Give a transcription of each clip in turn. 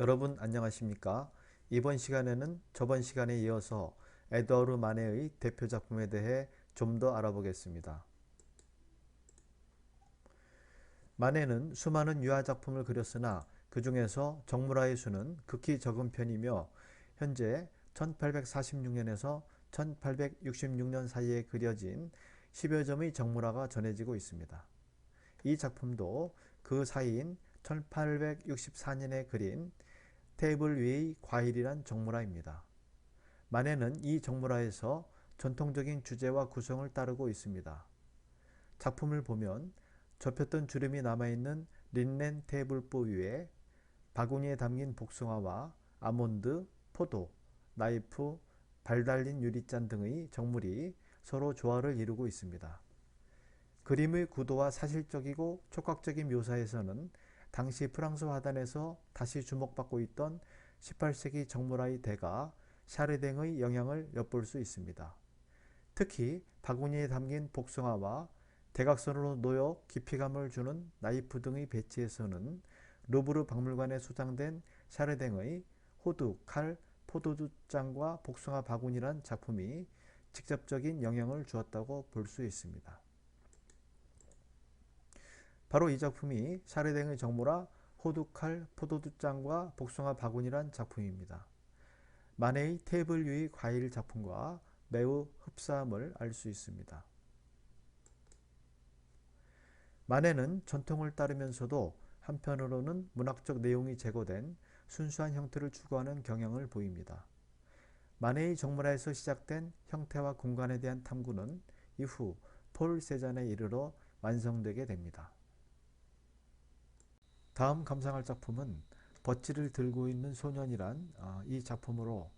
여러분 안녕하십니까? 이번 시간에는 저번 시간에 이어서 에드워드 마네의 대표 작품에 대해 좀 더 알아보겠습니다. 마네는 수많은 유화 작품을 그렸으나 그 중에서 정물화의 수는 극히 적은 편이며 현재 1846년에서 1866년 사이에 그려진 10여 점의 정물화가 전해지고 있습니다. 이 작품도 그 사이인 1864년에 그린 테이블 위의 과일이란 정물화입니다. 만해는 이 정물화에서 전통적인 주제와 구성을 따르고 있습니다. 작품을 보면 접혔던 주름이 남아있는 린넨 테이블보 위에 바구니에 담긴 복숭아와 아몬드, 포도, 나이프, 발 달린 유리잔 등의 정물이 서로 조화를 이루고 있습니다. 그림의 구도와 사실적이고 촉각적인 묘사에서는 당시 프랑스 화단에서 다시 주목받고 있던 18세기 정물화의 대가 샤르댕의 영향을 엿볼 수 있습니다. 특히 바구니에 담긴 복숭아와 대각선으로 놓여 깊이감을 주는 나이프 등의 배치에서는 루브르 박물관에 소장된 샤르댕의 호두, 칼, 포도주잔과 복숭아 바구니란 작품이 직접적인 영향을 주었다고 볼 수 있습니다. 바로 이 작품이 샤르댕의 정모라 호두칼 포도두장과 복숭아 바구니란 작품입니다. 마네의 테이블 위의 과일 작품과 매우 흡사함을 알 수 있습니다. 마네는 전통을 따르면서도 한편으로는 문학적 내용이 제거된 순수한 형태를 추구하는 경향을 보입니다. 마네의 정물화에서 시작된 형태와 공간에 대한 탐구는 이후 폴 세잔에 이르러 완성되게 됩니다. 다음 감상할 작품은 버치를 들고 있는 소년이란 아, 이 작품으로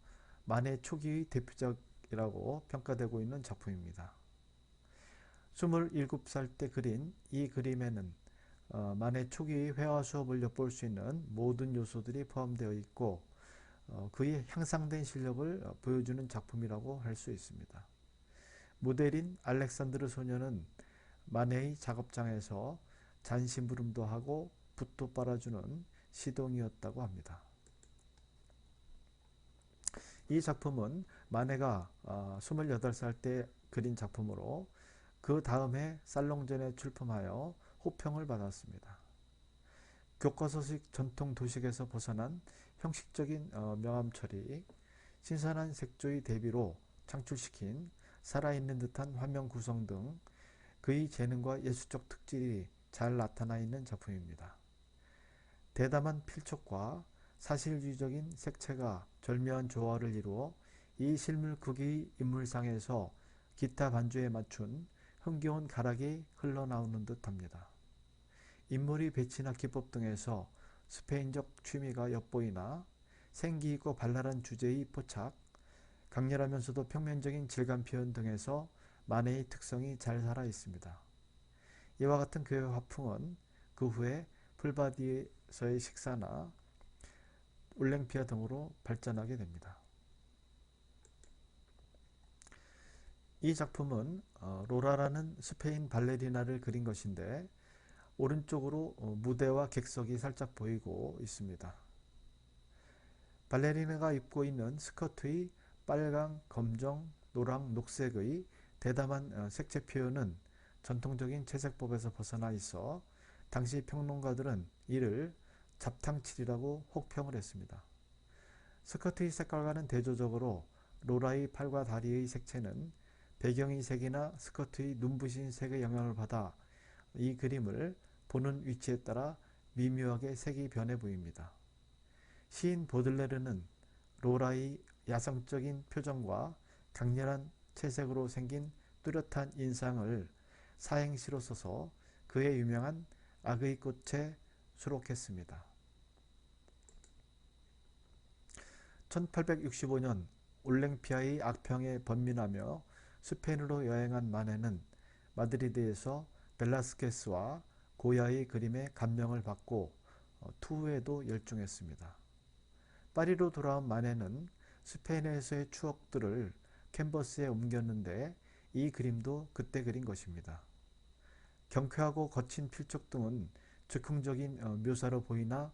만해 초기의 대표작이라고 평가되고 있는 작품입니다. 27살 때 그린 이 그림에는 어, 만해 초기의 회화 수업을 엿볼 수 있는 모든 요소들이 포함되어 있고 어, 그의 향상된 실력을 보여주는 작품이라고 할 수 있습니다. 모델인 알렉산드르 소녀는 만해의 작업장에서 잔심부름도 하고 붓도 빨아주는 시동이었다고 합니다. 이 작품은 마네가 28살 어, 때 그린 작품으로 그 다음 해 살롱전에 출품하여 호평을 받았습니다. 교과서식 전통 도식에서 벗어난 형식적인 어, 명암 처리, 신선한 색조의 대비로 창출시킨 살아있는 듯한 화면 구성 등 그의 재능과 예술적 특질이 잘 나타나 있는 작품입니다. 대담한 필촉과 사실주의적인 색채가 절묘한 조화를 이루어 이 실물 크기의 인물상에서 기타 반주에 맞춘 흥겨운 가락이 흘러나오는 듯 합니다. 인물의 배치나 기법 등에서 스페인적 취미가 엿보이나 생기 있고 발랄한 주제의 포착, 강렬하면서도 평면적인 질감 표현 등에서 만해의 특성이 잘 살아 있습니다. 이와 같은 그의 화풍은 그 후에 풀바디에 서의 식사나 울랭피아 등으로 발전하게 됩니다. 이 작품은 어, 로라라는 스페인 발레리나를 그린 것인데 오른쪽으로 어, 무대와 객석이 살짝 보이고 있습니다. 발레리나가 입고 있는 스커트의 빨강, 검정, 노랑, 녹색의 대담한 어, 색채 표현은 전통적인 채색법에서 벗어나 있어 당시 평론가들은 이를 잡탕칠이라고 혹평을 했습니다. 스커트의 색깔과는 대조적으로 로라의 팔과 다리의 색채는 배경의 색이나 스커트의 눈부신 색의 영향을 받아 이 그림을 보는 위치에 따라 미묘하게 색이 변해 보입니다. 시인 보들레르는 로라의 야성적인 표정과 강렬한 채색으로 생긴 뚜렷한 인상을 사행시로 써서 그의 유명한 악의 꽃에 수록했습니다. 1865년 올랭피아의 악평에 번민하며 스페인으로 여행한 마네는 마드리드에서 벨라스케스와 고야의 그림에 감명을 받고 어, 투후에도 열중했습니다. 파리로 돌아온 마네는 스페인에서의 추억들을 캔버스에 옮겼는데 이 그림도 그때 그린 것입니다. 경쾌하고 거친 필적 등은 즉흥적인 어, 묘사로 보이나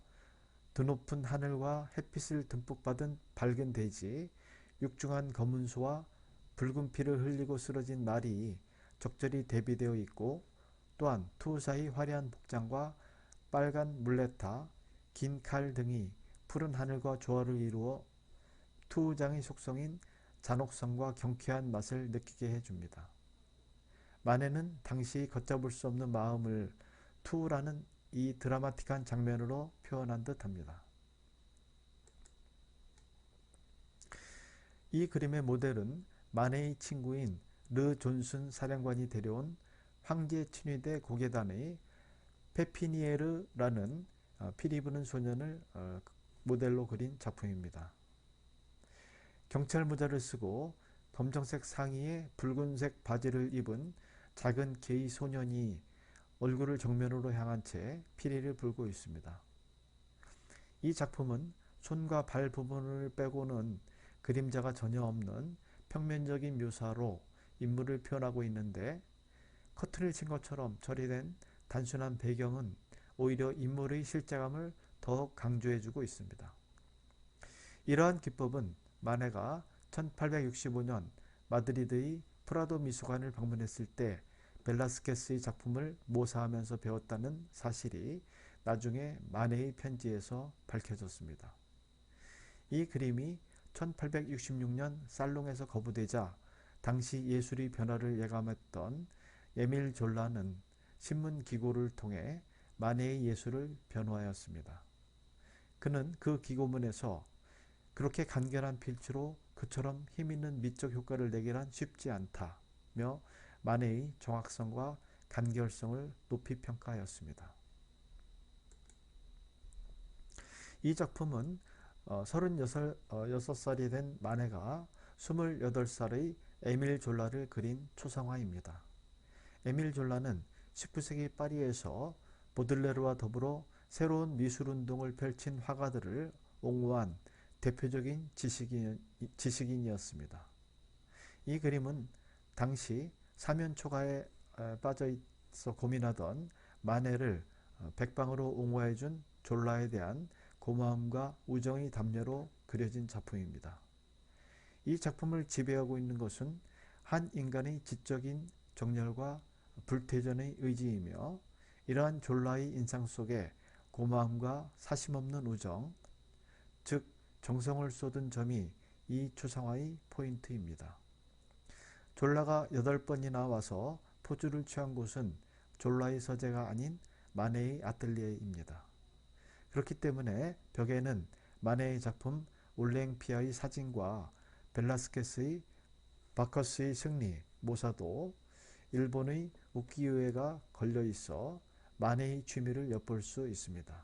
드높은 하늘과 햇빛을 듬뿍 받은 밝은 대지, 육중한 검은 소와 붉은 피를 흘리고 쓰러진 말이 적절히 대비되어 있고 또한 투사의 화려한 복장과 빨간 물레타, 긴 칼 등이 푸른 하늘과 조화를 이루어 투장의 속성인 잔혹성과 경쾌한 맛을 느끼게 해줍니다. 만해는 당시 걷잡을 수 없는 마음을 투라는 이 드라마틱한 장면으로 표현한 듯 합니다. 이 그림의 모델은 마네의 친구인 르 존슨 사령관이 데려온 황제 친위대 고계단의 페피니에르라는 어, 피리 부는 소년을 어, 모델로 그린 작품입니다. 경찰 모자를 쓰고 검정색 상의에 붉은색 바지를 입은 작은 게이 소년이 얼굴을 정면으로 향한 채 피리를 불고 있습니다. 이 작품은 손과 발 부분을 빼고는 그림자가 전혀 없는 평면적인 묘사로 인물을 표현하고 있는데 커튼을 친 것처럼 처리된 단순한 배경은 오히려 인물의 실제감을 더욱 강조해주고 있습니다. 이러한 기법은 마네가 1865년 마드리드의 프라도 미술관을 방문했을 때 벨라스케스의 작품을 모사하면서 배웠다는 사실이 나중에 마네의 편지에서 밝혀졌습니다. 이 그림이 1866년 살롱에서 거부되자 당시 예술의 변화를 예감했던 에밀 졸라는 신문 기고를 통해 마네의 예술을 변호하였습니다. 그는 그 기고문에서 그렇게 간결한 필치로 그처럼 힘있는 미적 효과를 내기란 쉽지 않다며 마네의 정확성과 간결성을 높이 평가하였습니다. 이 작품은 36살이 어, 된 마네가 28살의 에밀 졸라를 그린 초상화입니다. 에밀 졸라는 19세기 파리에서 보들레르와 더불어 새로운 미술운동을 펼친 화가들을 옹호한 대표적인 지식인, 지식인이었습니다. 이 그림은 당시 사면초가에 빠져 있어 고민하던 마네를 어, 백방으로 옹호해준 졸라에 대한 고마움과 우정의 담요로 그려진 작품입니다. 이 작품을 지배하고 있는 것은 한 인간의 지적인 정열과 불태전의 의지이며 이러한 졸라의 인상 속에 고마움과 사심없는 우정, 즉 정성을 쏟은 점이 이 추상화의 포인트입니다. 졸라가 여덟 번이나 와서 포즈를 취한 곳은 졸라의 서재가 아닌 마네의 아틀리에입니다. 그렇기 때문에 벽에는 마네의 작품 올랭피아의 사진과 벨라스케스의 바커스의 승리 모사도 일본의 우키우에가 걸려 있어 마네의 취미를 엿볼 수 있습니다.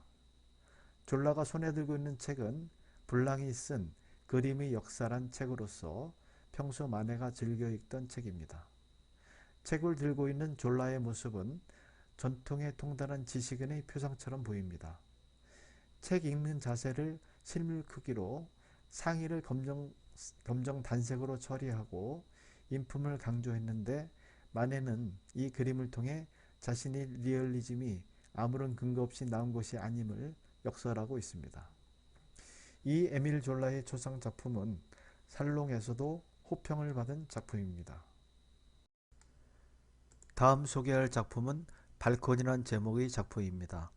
졸라가 손에 들고 있는 책은 블랑이 쓴 그림의 역사란 책으로서 평소 마네가 즐겨 읽던 책입니다. 책을 들고 있는 졸라의 모습은 전통에 통달한 지식인의 표상처럼 보입니다. 책 읽는 자세를 실물 크기로 상의를 검정, 검정 단색으로 처리하고 인품을 강조했는데 마네는 이 그림을 통해 자신의 리얼리즘이 아무런 근거 없이 나온 것이 아님을 역설하고 있습니다. 이 에밀 졸라의 초상 작품은 살롱에서도 호평을 받은 작품입니다. 다음 소개할 작품은 발콘이란 제목의 작품입니다.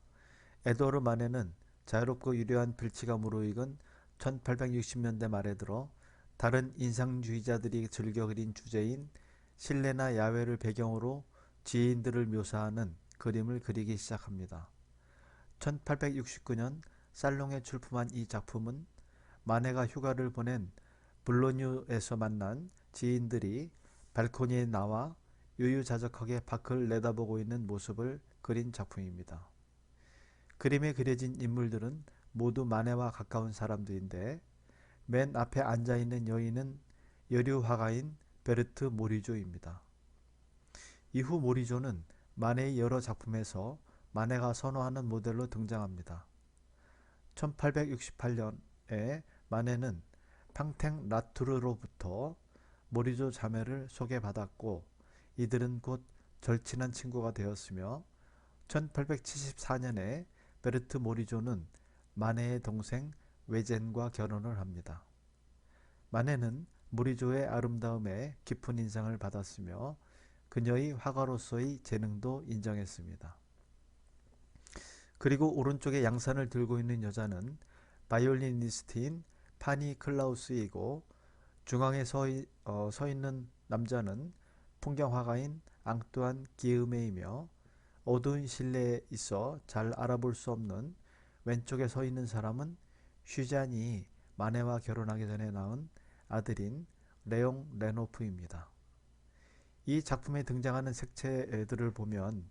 에도르 마네는 자유롭고 유려한 필치가 무르익은 1860년대 말에 들어 다른 인상주의자들이 즐겨 그린 주제인 실내나 야외를 배경으로 지인들을 묘사하는 그림을 그리기 시작합니다. 1869년 살롱에 출품한 이 작품은 마네가 휴가를 보낸 블로뉴에서 만난 지인들이 발코니에 나와 유유자적하게 밖을 내다보고 있는 모습을 그린 작품입니다. 그림에 그려진 인물들은 모두 마네와 가까운 사람들인데 맨 앞에 앉아있는 여인은 여류 화가인 베르트 모리조입니다. 이후 모리조는 마네의 여러 작품에서 마네가 선호하는 모델로 등장합니다. 1868년에 마네는 팡탱 라투르로부터 모리조 자매를 소개받았고 이들은 곧 절친한 친구가 되었으며 1874년에 베르트 모리조는 마네의 동생 외젠과 결혼을 합니다. 마네는 무리조의 아름다움에 깊은 인상을 받았으며 그녀의 화가로서의 재능도 인정했습니다. 그리고 오른쪽에 양산을 들고 있는 여자는 바이올리니스트인 파니 클라우스이고 중앙에 서, 어, 서 있는 남자는 풍경화가인 앙뚜안 기음메이며 어두운 실내에 있어 잘 알아볼 수 없는 왼쪽에 서 있는 사람은 슈잔이 마네와 결혼하기 전에 낳은 아들인 레옹 레노프입니다. 이 작품에 등장하는 색채들을 보면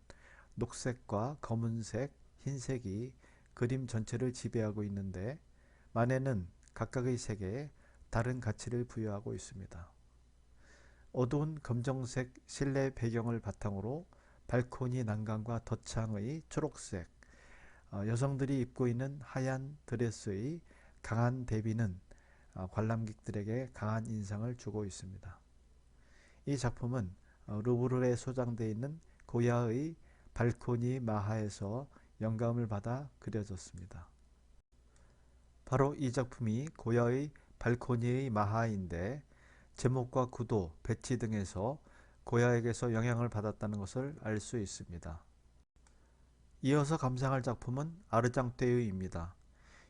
녹색과 검은색, 흰색이 그림 전체를 지배하고 있는데 마네는 각각의 색에 다른 가치를 부여하고 있습니다. 어두운 검정색 실내 배경을 바탕으로 발코니 난간과 덧창의 초록색, 어, 여성들이 입고 있는 하얀 드레스의 강한 대비는 어, 관람객들에게 강한 인상을 주고 있습니다. 이 작품은 어, 루브르에 소장되어 있는 고야의 발코니 마하에서 영감을 받아 그려졌습니다. 바로 이 작품이 고야의 발코니의 마하인데 제목과 구도, 배치 등에서 고야에게서 영향을 받았다는 것을 알 수 있습니다. 이어서 감상할 작품은 아르장떼유입니다.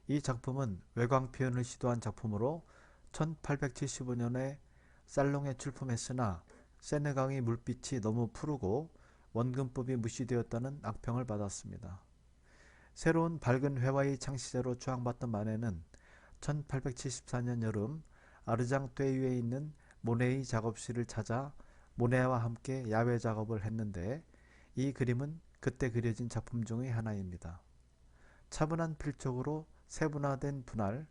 이 작품은 외광 표현을 시도한 작품으로 1875년에 살롱에 출품했으나 세네강의 물빛이 너무 푸르고 원근법이 무시되었다는 악평을 받았습니다. 새로운 밝은 회화의 창시자로 추앙받던 마네는 1874년 여름 아르장 떼유에 있는 모네의 작업실을 찾아 모네와 함께 야외 작업을 했는데 이 그림은 그때 그려진 작품 중의 하나입니다. 차분한 필적으로 세분화된 분할,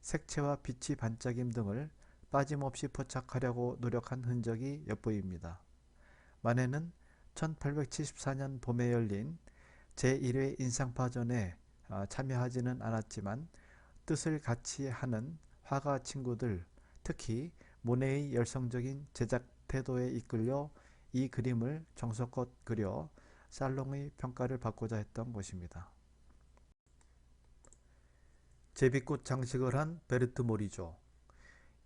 색채와 빛이 반짝임 등을 빠짐없이 포착하려고 노력한 흔적이 엿보입니다. 마네는 1874년 봄에 열린 제1회 인상파전에 아, 참여하지는 않았지만 뜻을 같이 하는 화가 친구들, 특히 모네의 열성적인 제작 태도에 이끌려 이 그림을 정성껏 그려 살롱의 평가를 받고자 했던 것입니다. 제비꽃 장식을 한 베르트 모리조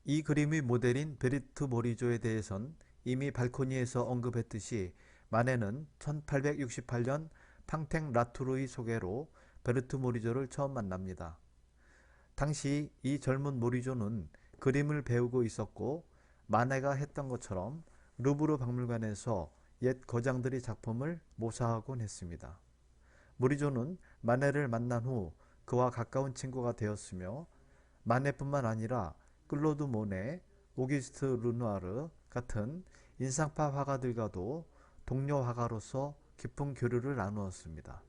이 그림의 모델인 베르트 모리조에 대해선 이미 발코니에서 언급했듯이 마네는 1868년 팡탱 라투르의 소개로 베르트 모리조를 처음 만납니다. 당시 이 젊은 모리조는 그림을 배우고 있었고 마네가 했던 것처럼 루브르 박물관에서 옛 거장들의 작품을 모사하곤 했습니다. 모리조는 마네를 만난 후 그와 가까운 친구가 되었으며 마네뿐만 아니라 클로드 모네, 오기스트 르누아르 같은 인상파 화가들과도 동료 화가로서 깊은 교류를 나누었습니다.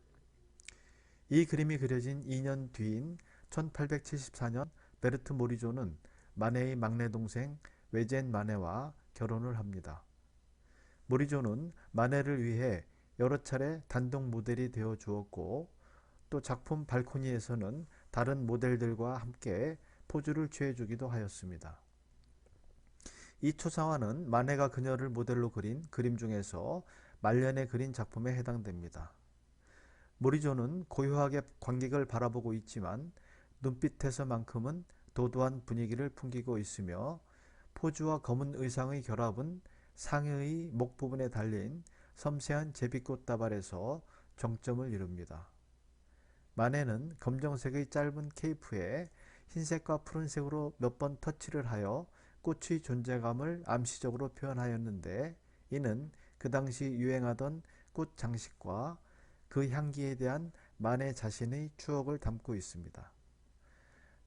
이 그림이 그려진 2년 뒤인 1874년 베르트 모리조는 마네의 막내 동생 외젠 마네와 결혼을 합니다. 모리조는 마네를 위해 여러 차례 단독 모델이 되어 주었고 또 작품 발코니에서는 다른 모델들과 함께 포즈를 취해 주기도 하였습니다. 이 초상화는 마네가 그녀를 모델로 그린 그림 중에서 말년에 그린 작품에 해당됩니다. 모리조는 고요하게 관객을 바라보고 있지만 눈빛에서만큼은 도도한 분위기를 풍기고 있으며 포즈와 검은 의상의 결합은 상의의 목 부분에 달린 섬세한 제비꽃 다발에서 정점을 이룹니다. 마네는 검정색의 짧은 케이프에 흰색과 푸른색으로 몇 번 터치를 하여 꽃의 존재감을 암시적으로 표현하였는데 이는 그 당시 유행하던 꽃 장식과 그 향기에 대한 만의 자신의 추억을 담고 있습니다.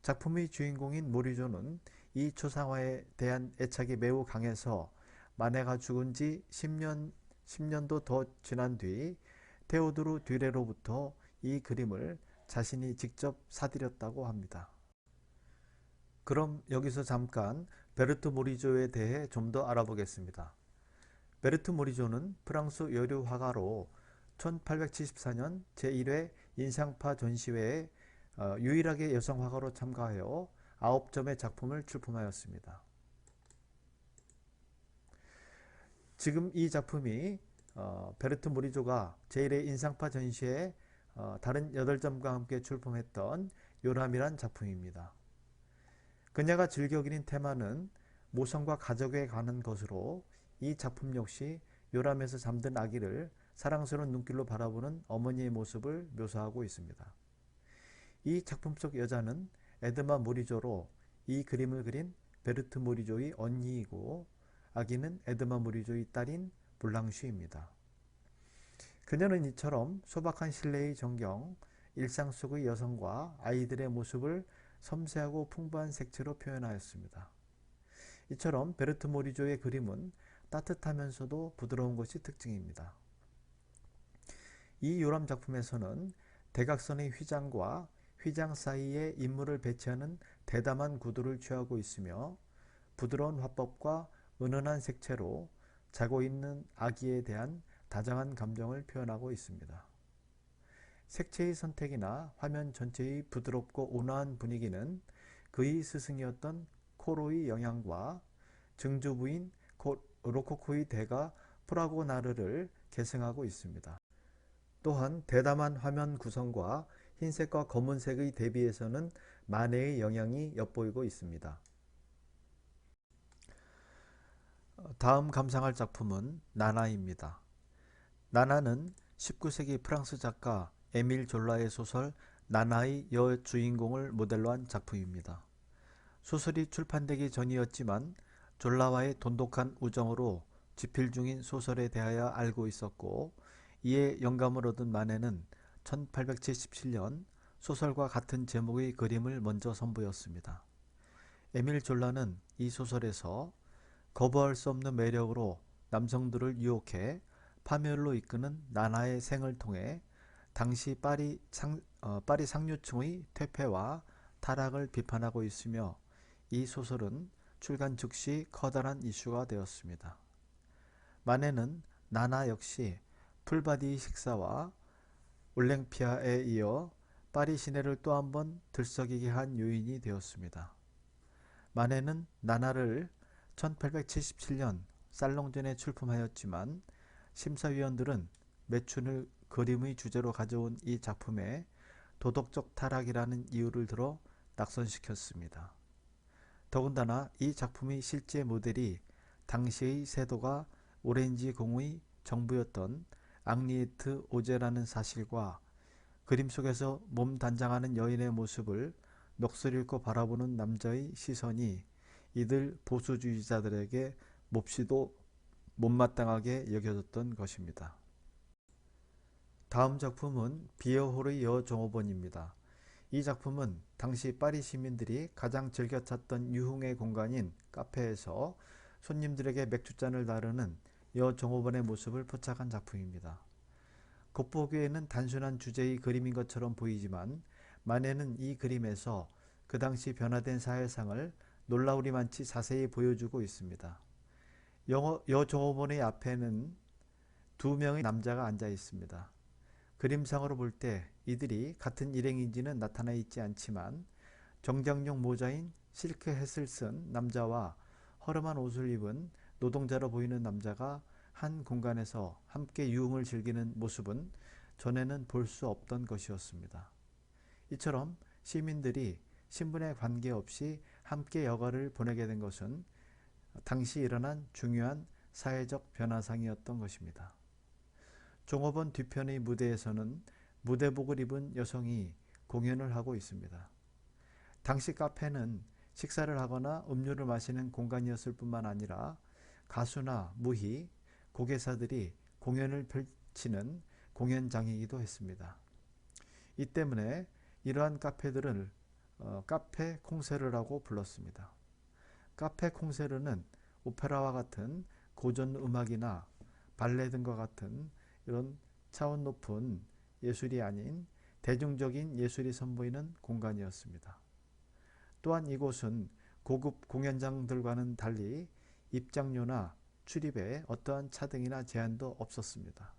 작품의 주인공인 모리조는 이 초상화에 대한 애착이 매우 강해서 마네가 죽은 지 10년, 10년도 더 지난 뒤 테오드루 듀레로부터 이 그림을 자신이 직접 사들였다고 합니다. 그럼 여기서 잠깐 베르트 모리조에 대해 좀 더 알아보겠습니다. 베르트 모리조는 프랑스 여류 화가로 1874년 제1회 인상파 전시회에 어, 유일하게 여성 화가로 참가하여 9점의 작품을 출품하였습니다. 지금 이 작품이 어, 베르트 모리조가 제1회 인상파 전시회 어, 다른 8점과 함께 출품했던 요람이란 작품입니다. 그녀가 즐겨 그린 테마는 모성과 가족에 관한 것으로 이 작품 역시 요람에서 잠든 아기를 사랑스러운 눈길로 바라보는 어머니의 모습을 묘사하고 있습니다. 이 작품 속 여자는 에드마 모리조로 이 그림을 그린 베르트 모리조의 언니이고 아기는 에드마 모리조의 딸인 블랑쉬입니다. 그녀는 이처럼 소박한 신뢰의 정경, 일상 속의 여성과 아이들의 모습을 섬세하고 풍부한 색채로 표현하였습니다. 이처럼 베르트 모리조의 그림은 따뜻하면서도 부드러운 것이 특징입니다. 이 요람 작품에서는 대각선의 휘장과 휘장 사이에 인물을 배치하는 대담한 구도를 취하고 있으며 부드러운 화법과 은은한 색채로 자고 있는 아기에 대한 다정한 감정을 표현하고 있습니다. 색채의 선택이나 화면 전체의 부드럽고 온화한 분위기는 그의 스승이었던 코로의 영향과 증조부인 로코코의 대가 프라고나르를 계승하고 있습니다. 또한 대담한 화면 구성과 흰색과 검은색의 대비에서는 마네의 영향이 엿보이고 있습니다. 다음 감상할 작품은 나나입니다. 나나는 19세기 프랑스 작가 에밀 졸라의 소설 나나의 여주인공을 모델로 한 작품입니다. 소설이 출판되기 전이었지만 졸라와의 돈독한 우정으로 집필 중인 소설에 대하여 알고 있었고 이에 영감을 얻은 마네는 1877년 소설과 같은 제목의 그림을 먼저 선보였습니다. 에밀 졸라는 이 소설에서 거부할 수 없는 매력으로 남성들을 유혹해 파멸로 이끄는 나나의 생을 통해 당시 파리, 상, 어, 파리 상류층의 퇴폐와 타락을 비판하고 있으며 이 소설은 출간 즉시 커다란 이슈가 되었습니다. 마네는 나나 역시 풀바디 식사와 올랭피아에 이어 파리 시내를 또 한 번 들썩이게 한 요인이 되었습니다. 마네는 나나를 1877년 살롱전에 출품하였지만 심사위원들은 매춘을 그림의 주제로 가져온 이 작품에 도덕적 타락이라는 이유를 들어 낙선시켰습니다. 더군다나 이 작품의 실제 모델이 당시의 세도가 오렌지 공의 정부였던 앙리에트 오제라는 사실과 그림 속에서 몸 단장하는 여인의 모습을 넋을 잃고 바라보는 남자의 시선이 이들 보수주의자들에게 몹시도 못마땅하게 여겨졌던 것입니다. 다음 작품은 비어홀의 여종업원입니다. 이 작품은 당시 파리 시민들이 가장 즐겨 찾던 유흥의 공간인 카페에서 손님들에게 맥주잔을 나르는 여 종업원의 모습을 포착한 작품입니다. 겉보기에는 단순한 주제의 그림인 것처럼 보이지만 만에는 이 그림에서 그 당시 변화된 사회상을 놀라우리만치 자세히 보여주고 있습니다. 여종업원의 앞에는 두 명의 남자가 앉아 있습니다. 그림상으로 볼 때 이들이 같은 일행인지는 나타나 있지 않지만 정장용 모자인 실크 햇을 쓴 남자와 허름한 옷을 입은 노동자로 보이는 남자가 한 공간에서 함께 유흥을 즐기는 모습은 전에는 볼 수 없던 것이었습니다. 이처럼 시민들이 신분에 관계없이 함께 여가를 보내게 된 것은 당시 일어난 중요한 사회적 변화상이었던 것입니다. 종업원 뒤편의 무대에서는 무대복을 입은 여성이 공연을 하고 있습니다. 당시 카페는 식사를 하거나 음료를 마시는 공간이었을 뿐만 아니라 가수나 무희, 고개사들이 공연을 펼치는 공연장이기도 했습니다. 이 때문에 이러한 카페들을 어, 카페 콩세르라고 불렀습니다. 카페 콩세르는 오페라와 같은 고전 음악이나 발레 등과 같은 이런 차원 높은 예술이 아닌 대중적인 예술이 선보이는 공간이었습니다. 또한 이곳은 고급 공연장들과는 달리 입장료나 출입에 어떠한 차등이나 제한도 없었습니다.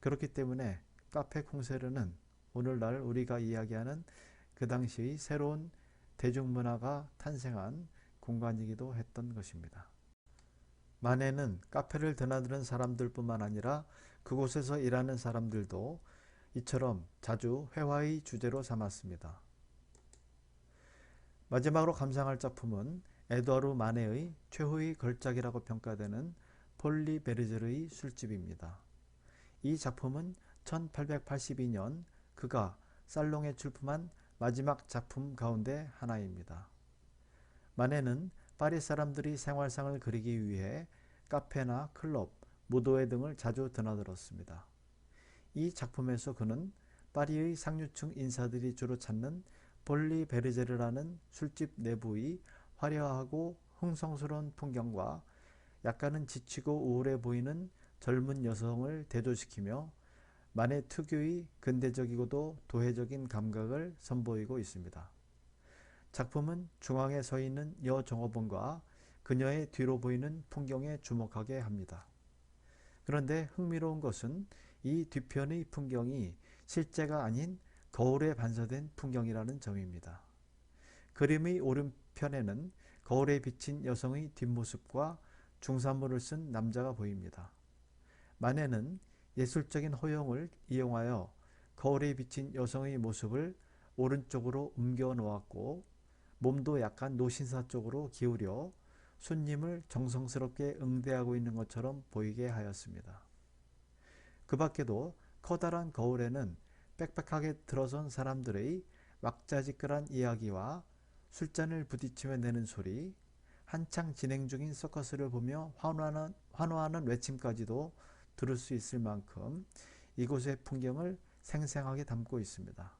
그렇기 때문에 카페 콩세르는 오늘날 우리가 이야기하는 그 당시의 새로운 대중문화가 탄생한 공간이기도 했던 것입니다. 만에는 카페를 드나드는 사람들뿐만 아니라 그곳에서 일하는 사람들도 이처럼 자주 회화의 주제로 삼았습니다. 마지막으로 감상할 작품은 에드와르 마네의 최후의 걸작이라고 평가되는 폴리 베르제르의 술집입니다. 이 작품은 1882년 그가 살롱에 출품한 마지막 작품 가운데 하나입니다. 마네는 파리 사람들이 생활상을 그리기 위해 카페나 클럽, 무도회 등을 자주 드나들었습니다. 이 작품에서 그는 파리의 상류층 인사들이 주로 찾는 볼리 베르제르라는 술집 내부의 화려하고 흥성스러운 풍경과 약간은 지치고 우울해 보이는 젊은 여성을 대조시키며 만의 특유의 근대적이고도 도회적인 감각을 선보이고 있습니다. 작품은 중앙에 서 있는 여종업원과 그녀의 뒤로 보이는 풍경에 주목하게 합니다. 그런데 흥미로운 것은 이 뒤편의 풍경이 실제가 아닌 거울에 반사된 풍경이라는 점입니다. 그림의 오른편에는 거울에 비친 여성의 뒷모습과 중산모를 쓴 남자가 보입니다. 마네는 예술적인 허용을 이용하여 거울에 비친 여성의 모습을 오른쪽으로 옮겨 놓았고 몸도 약간 노신사 쪽으로 기울여 손님을 정성스럽게 응대하고 있는 것처럼 보이게 하였습니다. 그 밖에도 커다란 거울에는 빽빽하게 들어선 사람들의 왁자지껄한 이야기와 술잔을 부딪히며 내는 소리, 한창 진행 중인 서커스를 보며 환호하는, 환호하는 외침까지도 들을 수 있을 만큼 이곳의 풍경을 생생하게 담고 있습니다.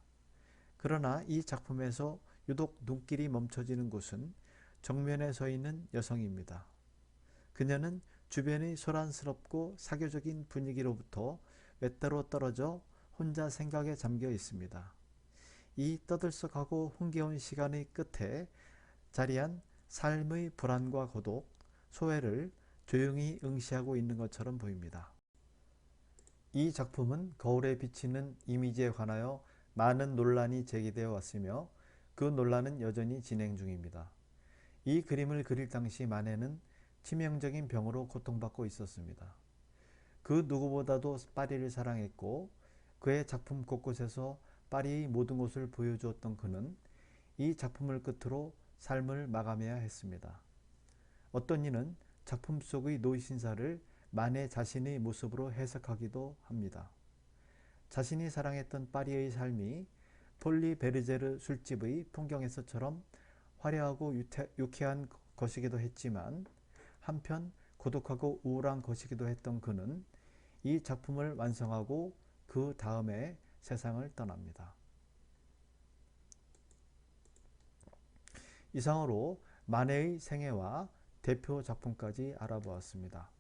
그러나 이 작품에서 유독 눈길이 멈춰지는 곳은 정면에 서 있는 여성입니다. 그녀는 주변의 소란스럽고 사교적인 분위기로부터 외따로 떨어져 혼자 생각에 잠겨 있습니다. 이 떠들썩하고 흥겨운 시간의 끝에 자리한 삶의 불안과 고독, 소외를 조용히 응시하고 있는 것처럼 보입니다. 이 작품은 거울에 비치는 이미지에 관하여 많은 논란이 제기되어 왔으며 그 논란은 여전히 진행 중입니다. 이 그림을 그릴 당시 마네는 치명적인 병으로 고통받고 있었습니다. 그 누구보다도 파리를 사랑했고 그의 작품 곳곳에서 파리의 모든 곳을 보여주었던 그는 이 작품을 끝으로 삶을 마감해야 했습니다. 어떤 이는 작품 속의 노신사를 만의 자신의 모습으로 해석하기도 합니다. 자신이 사랑했던 파리의 삶이 폴리 베르제르 술집의 풍경에서처럼 화려하고 유쾌한 것이기도 했지만 한편 고독하고 우울한 것이기도 했던 그는 이 작품을 완성하고 그 다음에 세상을 떠납니다. 이상으로 마네의 생애와 대표 작품까지 알아보았습니다.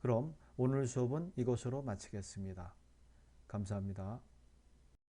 그럼 오늘 수업은 이것으로 마치겠습니다. 감사합니다.